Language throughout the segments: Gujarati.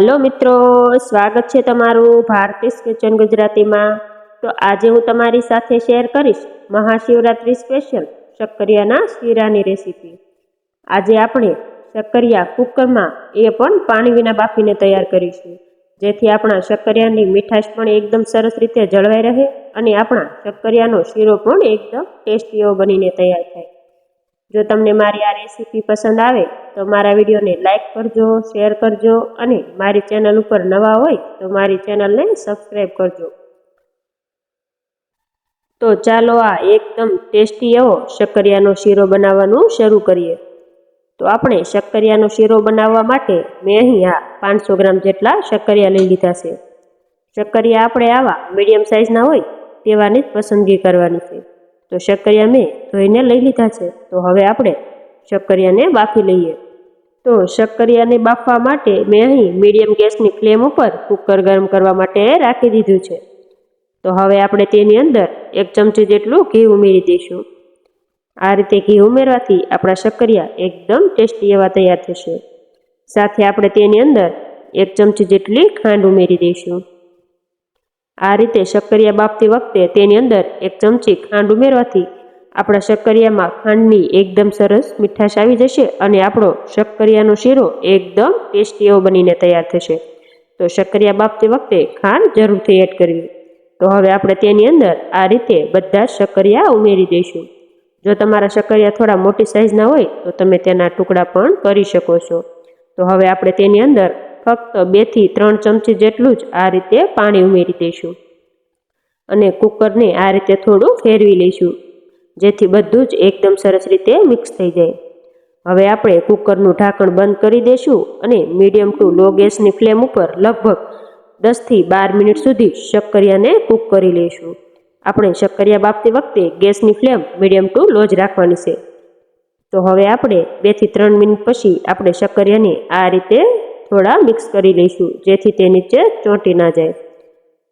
હાલો મિત્રો, સ્વાગત છે તમારું ભારતીસ કિચન ગુજરાતીમાં. તો આજે હું તમારી સાથે શેર કરીશ મહાશિવરાત્રિ સ્પેશિયલ શક્કરિયાના શીરાની રેસીપી. આજે આપણે શક્કરિયા કુકરમાં એ પણ પાણી વિના બાફીને તૈયાર કરીશું. જેથી આપણા શક્કરિયાની મીઠાશ પણ એકદમ સરસ રીતે જળવાઈ રહે અને આપણા શક્કરિયાનો શીરો પણ એકદમ ટેસ્ટી બનીને તૈયાર થાય. જો તમને મારી આ રેસીપી પસંદ આવે તો મારા વિડીયોને લાઇક કરજો શેર કરજો અને મારી ચેનલ ઉપર નવા હોય તો મારી ચેનલને સબસ્ક્રાઈબ કરજો. તો ચાલો આ એકદમ ટેસ્ટી એવો શક્કરિયાનો શીરો બનાવવાનું શરૂ કરીએ. તો આપણે શક્કરિયાનો શીરો બનાવવા માટે મેં અહીં આ પાંચસો ગ્રામ જેટલા શક્કરિયા લઈ લીધા છે. શક્કરિયા આપણે આવા મીડિયમ સાઇઝના હોય તેવાની જ પસંદગી કરવાની છે. તો શક્કરિયા મેં ધોઈને લઈ લીધા છે. તો હવે આપણે શક્કરિયાને બાફી લઈએ. તો શક્કરિયાને બાફવા માટે મેં અહીં મીડિયમ ગેસની ફ્લેમ ઉપર કુકર ગરમ કરવા માટે રાખી દીધું છે. તો હવે આપણે તેની અંદર એક ચમચી જેટલું ઘી ઉમેરી દઈશું. આ રીતે ઘી ઉમેરવાથી આપણા શક્કરિયા એકદમ ટેસ્ટી એવા તૈયાર થશે. સાથે આપણે તેની અંદર એક ચમચી જેટલી ખાંડ ઉમેરી દઈશું. આ રીતે શક્કરિયા બાફતી વખતે તેની અંદર એક ચમચી ખાંડ ઉમેરવાથી આપણા શક્કરિયામાં ખાંડની એકદમ સરસ મીઠાશ આવી જશે અને આપણો શક્કરિયાનો શીરો એકદમ ટેસ્ટી એવો બનીને તૈયાર થશે. તો શક્કરિયા બાફતી વખતે ખાંડ જરૂરથી એડ કરવી. તો હવે આપણે તેની અંદર આ રીતે બધા શક્કરિયા ઉમેરી દઈશું. જો તમારા શક્કરિયા થોડા મોટી સાઇઝના હોય, તો તમે તેના ટુકડા પણ કરી શકો છો. તો હવે આપણે તેની અંદર ફક્ત બેથી ત્રણ ચમચી જેટલું જ આ રીતે પાણી ઉમેરી દઈશું. અને કુકરને આ રીતે થોડું ફેરવી લઈશું. જેથી બધું જ એકદમ સરસ રીતે મિક્સ થઈ જાય. હવે આપણે કુકરનું ઢાંકણ બંધ કરી દઈશું અને મીડિયમ ટુ લો ગેસની ફ્લેમ ઉપર લગભગ દસથી બાર મિનિટ સુધી શક્કરિયાને કૂક કરી લઈશું. આપણે શક્કરિયા બાફતી વખતે ગેસની ફ્લેમ મીડિયમ ટુ લો જ રાખવાની છે. તો હવે આપણે બેથી ત્રણ મિનિટ પછી આપણે શક્કરિયાને આ રીતે થોડા મિક્સ કરી લઈશું, જેથી તે નીચે ચોંટી ના જાય.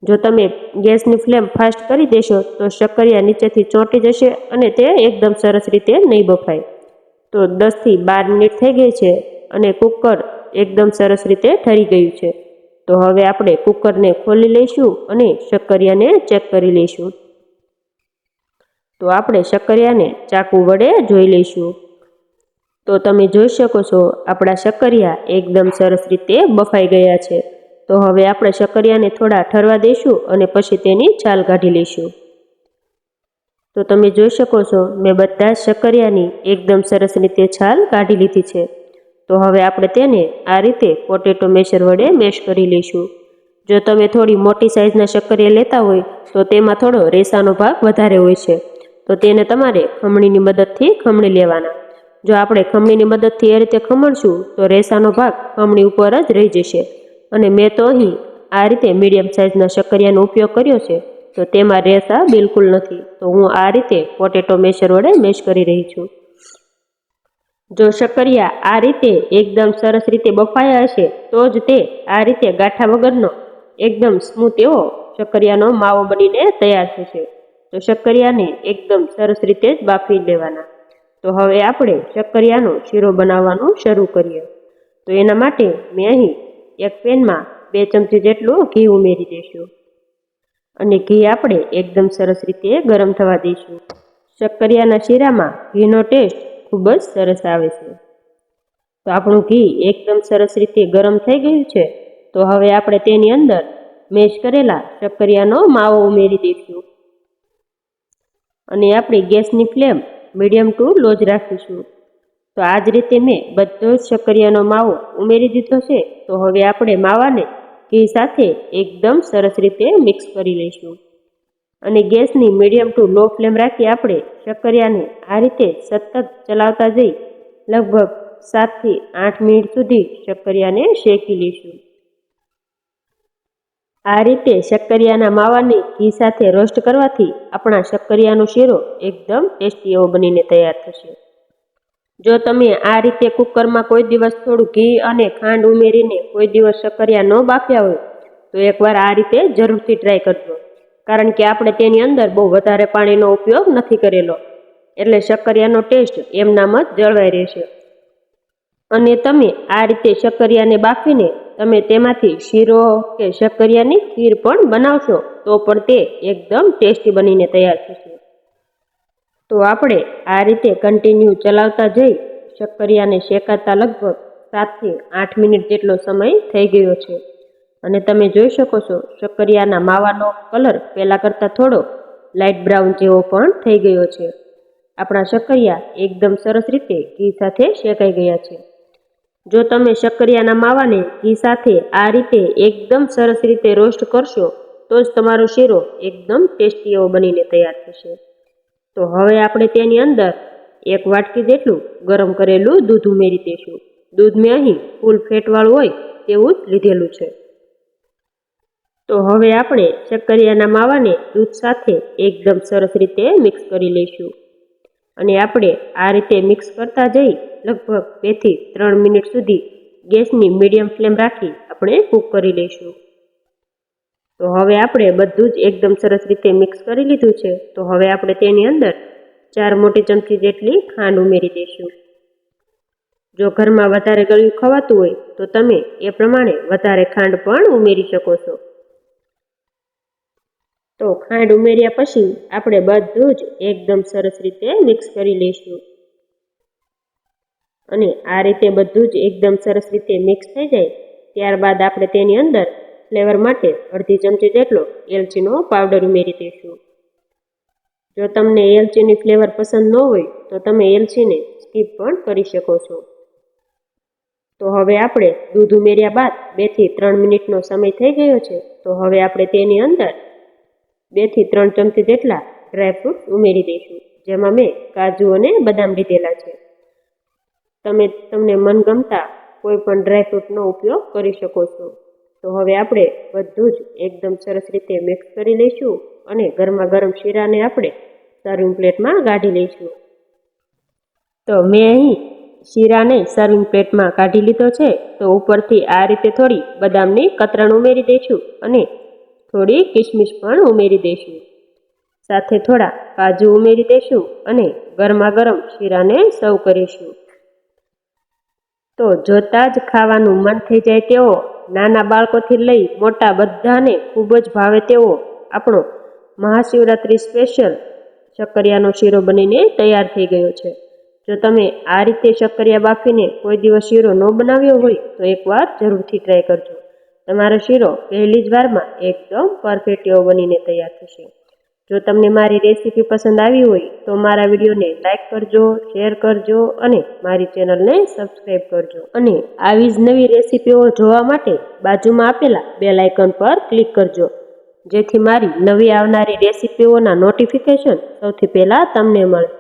જો તમે ગેસની ફ્લેમ ફાસ્ટ કરી દેશો, તો શક્કરિયા નીચેથી ચોંટી જશે અને તે એકદમ સરસ રીતે નહીં બફાય. તો દસથી બાર મિનિટ થઈ ગઈ છે અને કુકર એકદમ સરસ રીતે ઠરી ગયું છે. તો હવે આપણે કુકરને ખોલી લઈશું અને શક્કરિયાને ચેક કરી લઈશું. તો આપણે શક્કરિયાને ચાકુ વડે જોઈ લઈશું. તો તમે જોઈ શકો છો, આપણા શક્કરિયા એકદમ સરસ રીતે બફાઈ ગયા છે. તો હવે આપણે શક્કરિયાને થોડા ઠરવા દઈશું અને પછી તેની છાલ કાઢી લઈશું. તો તમે જોઈ શકો છો, મેં બધા જ શક્કરિયાની એકદમ સરસ રીતે છાલ કાઢી લીધી છે. તો હવે આપણે તેને આ રીતે પોટેટો મેશર વડે મેશ કરી લઈશું. જો તમે થોડી મોટી સાઇઝના શક્કરિયા લેતા હોય, તો તેમાં થોડો રેસાનો ભાગ વધારે હોય છે. તો તેને તમારે ખમણીની મદદથી ખમણી લેવાના. જો આપણે ખમણીની મદદથી એ રીતે ખમણશું, તો રેસાનો ભાગ ખમણી ઉપર જ રહી જશે. અને મેં તો અહીં આ રીતે મીડિયમ સાઇઝના શક્કરિયાનો ઉપયોગ કર્યો છે, તો તેમાં રેસા બિલકુલ નથી. તો હું આ રીતે પોટેટો મેશર વડે મેશ કરી રહી છું. જો શક્કરિયા આ રીતે એકદમ સરસ રીતે બફાયા હશે, તો જ તે આ રીતે ગાંઠા વગરનો એકદમ સ્મૂથ એવો શક્કરિયાનો માવો બનીને તૈયાર થશે. તો શક્કરિયાને એકદમ સરસ રીતે જ બાફી લેવાના. તો હવે આપણે શક્કરિયાનો શીરો બનાવવાનું શરૂ કરીએ. તો એના માટે મેં અહીં એક પેનમાં બે ચમચી જેટલું ઘી ઉમેરી દઈશું અને ઘી આપણે એકદમ સરસ રીતે ગરમ થવા દઈશું. શક્કરિયાના શીરામાં ઘીનો ટેસ્ટ ખૂબ જ સરસ આવે છે. તો આપણું ઘી એકદમ સરસ રીતે ગરમ થઈ ગયું છે, તો હવે આપણે તેની અંદર મેશ કરેલા શક્કરિયાનો માવો ઉમેરી દઈશું. અને આપણી ગેસની ફ્લેમ મીડિયમ ટુ લો જ રાખીશું. તો આ જ રીતે મેં બધો જ શક્કરિયાનો માવો ઉમેરી દીધો છે. તો હવે આપણે માવાને ઘી સાથે એકદમ સરસ રીતે મિક્સ કરી લઈશું. અને ગેસની મીડિયમ ટુ લો ફ્લેમ રાખી આપણે શક્કરિયાને આ રીતે સતત ચલાવતા જઈ લગભગ સાતથી આઠ મિનિટ સુધી શક્કરિયાને શેકી લઈશું. આ રીતે શક્કરિયાના માવાને ઘી સાથે રોસ્ટ કરવાથી આપણા શક્કરિયાનો શીરો એકદમ ટેસ્ટી એવો બનીને તૈયાર થશે. જો તમે આ રીતે કુકરમાં કોઈ દિવસ થોડું ઘી અને ખાંડ ઉમેરીને કોઈ દિવસ શક્કરિયા ન બાફ્યા હોય, તો એકવાર આ રીતે જરૂરથી ટ્રાય કરજો. કારણ કે આપણે તેની અંદર બહુ વધારે પાણીનો ઉપયોગ નથી કરેલો. એટલે શક્કરિયાનો ટેસ્ટ એમનામ જ જળવાઈ રહેશે. અને તમે આ રીતે શક્કરિયાને બાફીને તમે તેમાંથી શીરો કે શક્કરિયાની ખીર પણ બનાવશો, તો પણ તે એકદમ ટેસ્ટી બનીને તૈયાર થશે. તો આપણે આ રીતે કન્ટિન્યુ ચલાવતા જઈ શક્કરિયાને શેકાતા લગભગ સાતથી આઠ મિનિટ જેટલો સમય થઈ ગયો છે. અને તમે જોઈ શકો છો, શક્કરિયાના માવાનો કલર પહેલાં કરતાં થોડો લાઇટ બ્રાઉન જેવો પણ થઈ ગયો છે. આપણા શક્કરિયા એકદમ સરસ રીતે ઘી સાથે શેકાઈ ગયા છે. જો તમે શક્કરિયાના માવાને ઘી સાથે આ રીતે એકદમ સરસ રીતે રોસ્ટ કરશો, તો જ તમારો શીરો એકદમ ટેસ્ટી એવો બનીને તૈયાર થશે. તો હવે આપણે તેની અંદર એક વાટકી જેટલું ગરમ કરેલું દૂધ ઉમેરી દઈશું દૂધ મેં અહીં ફૂલ ફેટવાળું હોય તેવું જ લીધેલું છે. તો હવે આપણે શક્કરિયાના માવાને દૂધ સાથે એકદમ સરસ રીતે મિક્સ કરી લઈશું. અને આપણે આ રીતે મિક્સ કરતા જઈ લગભગ બેથી ત્રણ મિનિટ સુધી ગેસની મીડિયમ ફ્લેમ રાખી આપણે કૂક કરી લઈશું. તો હવે આપણે બધું જ એકદમ સરસ રીતે મિક્સ કરી લીધું છે. તો હવે આપણે તેની અંદર ચાર મોટી ચમચી જેટલી ખાંડ ઉમેરી દઈશું. જો ઘરમાં વધારે ગળ્યું ખવાતું હોય, તો તમે એ પ્રમાણે વધારે ખાંડ પણ ઉમેરી શકો છો. તો ખાંડ ઉમેર્યા પછી આપણે બધું જ એકદમ સરસ રીતે મિક્સ કરી લઈશું. અને આ રીતે બધું જ એકદમ સરસ રીતે મિક્સ થઈ જાય, ત્યારબાદ આપણે તેની અંદર ફ્લેવર માટે અડધી ચમચી જેટલો એલચીનો પાવડર ઉમેરી દઈશું જો તમને એલચીની ફ્લેવર પસંદ ન હોય, તો તમે એલચીને સ્કીપ પણ કરી શકો છો. તો હવે આપણે દૂધ ઉમેર્યા બાદ બેથી ત્રણ મિનિટનો સમય થઈ ગયો છે, તો હવે આપણે તેની અંદર બેથી ત્રણ ચમચી જેટલા ડ્રાયફ્રૂટ ઉમેરી દઈશું જેમાં મેં કાજુ અને બદામ લીધેલા છે. તમે, તમને મનગમતા કોઈ પણ ડ્રાયફ્રૂટનો ઉપયોગ કરી શકો છો. તો હવે આપણે બધું જ એકદમ સરસ રીતે મિક્સ કરી લઈશું અને ગરમા ગરમ શીરાને આપણે સર્વિંગ પ્લેટમાં કાઢી લઈશું. તો મેં અહીં શીરાને સર્વિંગ પ્લેટમાં કાઢી લીધો છે. તો ઉપરથી આ રીતે થોડી બદામની કતરણ ઉમેરી દઈશું અને થોડી કિશમિશ પણ ઉમેરી દઈશું. સાથે થોડા કાજુ ઉમેરી દઈશું અને ગરમા ગરમ શીરાને સર્વ કરીશું. તો જોતાં જ ખાવાનું મન થઈ જાય તેવો નાના બાળકોથી લઈ મોટા બધાને ખૂબ જ ભાવે તેવો આપણો મહાશિવરાત્રિ સ્પેશિયલ શક્કરિયાનો શીરો બનીને તૈયાર થઈ ગયો છે. જો તમે આ રીતે શક્કરિયા બાફીને કોઈ દિવસ શીરો ન બનાવ્યો હોય તો એકવાર જરૂરથી ટ્રાય કરજો. તમારો શીરો પહેલી જ વારમાં એકદમ પરફેક્ટ એવો બનીને તૈયાર થશે. જો તમને મારી રેસીપી પસંદ આવી હોય તો મારા વિડીયોને લાઇક કરજો, શેર કરજો અને મારી ચેનલને સબસ્ક્રાઈબ કરજો. અને આવી જ નવી રેસીપીઓ જોવા માટે બાજુમાં આપેલા બે લાઇકન પર ક્લિક કરજો. જેથી મારી નવી આવનારી રેસીપીઓના નોટિફિકેશન સૌથી પહેલાં તમને મળે.